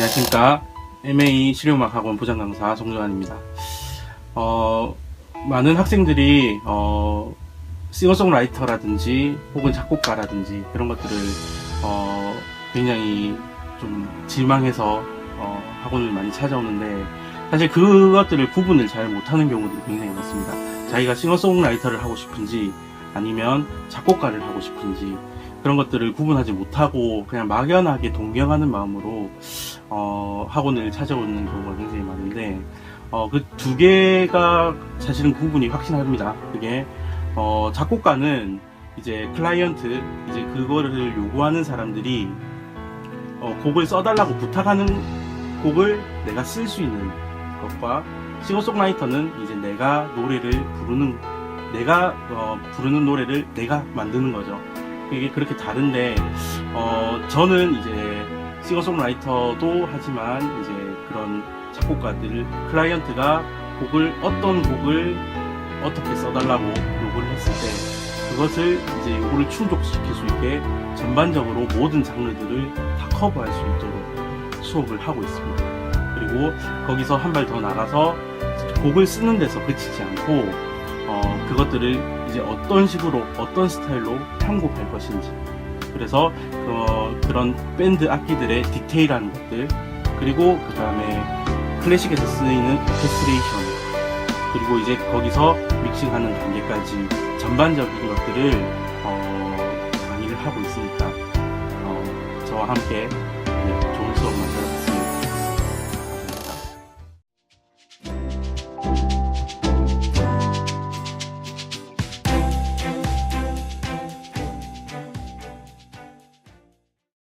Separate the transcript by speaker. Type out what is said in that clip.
Speaker 1: 안녕하십니까. MA 실용음악 학원 부장강사 정조환입니다. 어, 많은 학생들이, 어, 싱어송라이터라든지 혹은 작곡가라든지 그런 것들을, 어, 굉장히 좀 질망해서, 어, 학원을 많이 찾아오는데, 사실 그것들을 구분을 잘 못하는 경우들이 굉장히 많습니다. 자기가 싱어송라이터를 하고 싶은지, 아니면 작곡가를 하고 싶은지, 그런 것들을 구분하지 못하고 그냥 막연하게 동경하는 마음으로 어, 학원을 찾아오는 경우가 굉장히 많은데 어, 그 두 개가 사실은 구분이 확실합니다. 그게 어, 작곡가는 이제 클라이언트 이제 그거를 요구하는 사람들이 어, 곡을 써달라고 부탁하는 곡을 내가 쓸 수 있는 것과 싱어송라이터는 이제 내가 노래를 부르는 내가 어, 부르는 노래를 내가 만드는 거죠. 이게 그렇게 다른데 어, 저는 이제 싱어송라이터도 하지만 이제 그런 작곡가들 클라이언트가 곡을 어떤 곡을 어떻게 써달라고 요구를 했을 때 그것을 이제 요구를 충족시킬 수 있게 전반적으로 모든 장르들을 다 커버할 수 있도록 수업을 하고 있습니다. 그리고 거기서 한 발 더 나가서 곡을 쓰는 데서 그치지 않고 어, 그것들을 이제 어떤 식으로 어떤 스타일로 편곡할 것인지. 그래서 어, 그런 밴드 악기들의 디테일한 것들 그리고 그 다음에 클래식에서 쓰이는 오케스트레이션 그리고 이제 거기서 믹싱하는 단계까지 전반적인 것들을 어, 강의를 하고 있으니까 어, 저와 함께 네, 좋은 수업 만들어